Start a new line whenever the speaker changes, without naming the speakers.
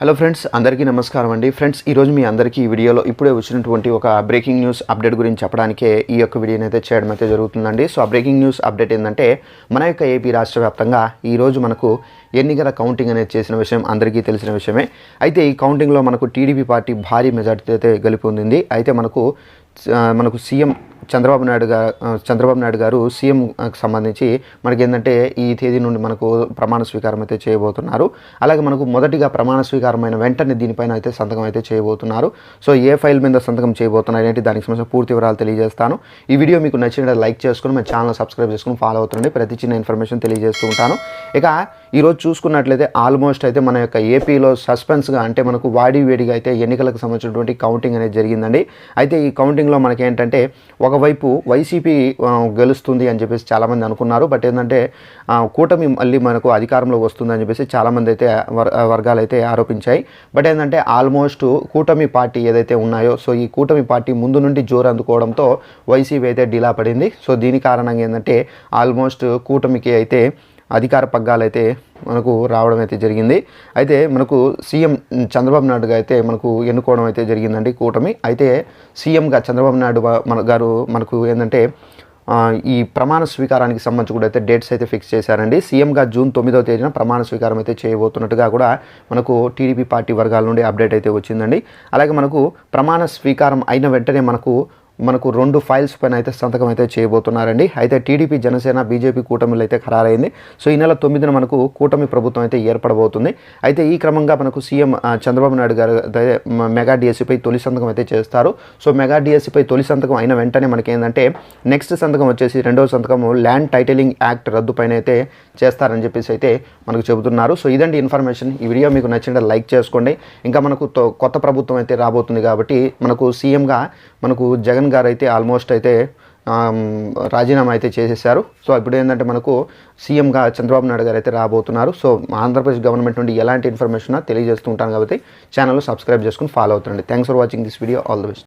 Hello friends అందరికీ నమస్కారం అండి. ఫ్రెండ్స్ ఈరోజు మీ అందరికీ ఈ వీడియోలో ఇప్పుడే వచ్చినటువంటి ఒక బ్రేకింగ్ న్యూస్ అప్డేట్ గురించి చెప్పడానికే ఈ యొక్క వీడియోని అయితే చేయడం అయితే జరుగుతుందండి. సో ఆ బ్రేకింగ్ న్యూస్ అప్డేట్ ఏంటంటే మన యొక్క ఏపీ రాష్ట్ర వ్యాప్తంగా ఈరోజు మనకు ఎన్నికల కౌంటింగ్ అనేది చేసిన విషయం అందరికీ తెలిసిన విషయమే. అయితే ఈ కౌంటింగ్లో మనకు టీడీపీ పార్టీ భారీ మెజార్టీ అయితే గెలుపొందింది. అయితే మనకు మనకు సీఎం చంద్రబాబు నాయుడు గారు చంద్రబాబు నాయుడు గారు సీఎం సంబంధించి మనకి ఏంటంటే ఈ తేదీ నుండి మనకు ప్రమాణ స్వీకారం అయితే చేయబోతున్నారు. అలాగే మనకు మొదటిగా ప్రమాణ స్వీకారమైన వెంటనే దీనిపైన అయితే సంతకం అయితే చేయబోతున్నారు. సో ఏ ఫైల్ మీద సంతకం చేయబోతున్నారు ఏంటి దానికి సంబంధించిన పూర్తి వివరాలు తెలియజేస్తాను. ఈ వీడియో మీకు నచ్చినట్టు లైక్ చేసుకుని మన ఛానల్ సబ్స్క్రైబ్ చేసుకుని ఫాలో అవుతుండండి. ప్రతి చిన్న ఇన్ఫర్మేషన్ తెలియజేస్తూ ఉంటాను. ఇక ఈరోజు చూసుకున్నట్లయితే ఆల్మోస్ట్ అయితే మన యొక్క ఏపీలో సస్పెన్స్గా అంటే మనకు వాడి వేడిగా అయితే ఎన్నికలకు సంబంధించినటువంటి కౌంటింగ్ అనేది జరిగిందండి. అయితే ఈ కౌంటింగ్ మనకి ఏంటంటే ఒకవైపు వైసీపీ గెలుస్తుంది అని చెప్పేసి చాలామంది అనుకున్నారు. బట్ ఏంటంటే కూటమి మళ్ళీ మనకు అధికారంలో వస్తుందని చెప్పేసి చాలామంది అయితే వర్ వర్గాలు అయితే ఆరోపించాయి. బట్ ఏంటంటే ఆల్మోస్ట్ కూటమి పార్టీ ఏదైతే ఉన్నాయో సో ఈ కూటమి పార్టీ ముందు నుండి జోరు అందుకోవడంతో వైసీపీ అయితే డిలా పడింది. సో దీని కారణంగా ఏంటంటే ఆల్మోస్ట్ కూటమికి అయితే అధికార పగ్గాలు అయితే మనకు రావడం అయితే జరిగింది. అయితే మనకు సీఎం చంద్రబాబు నాయుడుగా అయితే మనకు ఎన్నుకోవడం అయితే జరిగిందండి కూటమి. అయితే సీఎంగా చంద్రబాబు నాయుడు మన గారు మనకు ఏంటంటే ఈ ప్రమాణ స్వీకారానికి సంబంధించి కూడా అయితే డేట్స్ అయితే ఫిక్స్ చేశారండి. సీఎంగా జూన్ తొమ్మిదవ తేదీన ప్రమాణ స్వీకారం అయితే చేయబోతున్నట్టుగా కూడా మనకు టీడీపీ పార్టీ వర్గాల నుండి అప్డేట్ అయితే వచ్చిందండి. అలాగే మనకు ప్రమాణ స్వీకారం అయిన వెంటనే మనకు మనకు రెండు ఫైల్స్ పైన అయితే సంతకం అయితే చేయబోతున్నారండి. అయితే టీడీపీ జనసేన బీజేపీ కూటమిలో అయితే ఖరారైంది. సో ఈ నెల తొమ్మిదిన మనకు కూటమి ప్రభుత్వం అయితే ఏర్పడబోతుంది. అయితే ఈ క్రమంగా మనకు సీఎం చంద్రబాబు నాయుడు గారు మెగా డిఎస్సిపై తొలి సంతకం అయితే చేస్తారు. సో మెగా డిఎస్సిపై తొలి సంతకం అయిన వెంటనే మనకి ఏంటంటే నెక్స్ట్ సంతకం వచ్చేసి రెండవ సంతకం ల్యాండ్ టైటిలింగ్ యాక్ట్ రద్దు పైన అయితే చేస్తారని చెప్పేసి అయితే మనకు చెబుతున్నారు. సో ఇదండి ఇన్ఫర్మేషన్. ఈ వీడియో మీకు నచ్చింటే లైక్ చేసుకోండి. ఇంకా మనకు తో- కొత్త ప్రభుత్వం అయితే రాబోతుంది కాబట్టి మనకు సీఎంగా మనకు జగన్ గారు అయితే ఆల్మోస్ట్ అయితే రాజీనామా అయితే చేసేసారు సో ఇప్పుడు ఏంటంటే మనకు సీఎంగా చంద్రబాబు నాయుడు గారు అయితే రాబోతున్నారు. సో ఆంధ్రప్రదేశ్ గవర్నమెంట్ నుండి ఎలాంటి ఇన్ఫర్మేషన్ తెలియజేస్తూ ఉంటాను కాబట్టి ఛానల్ సబ్స్క్రైబ్ చేసుకుని follow అవుతుండండి. Thanks for watching this video all the best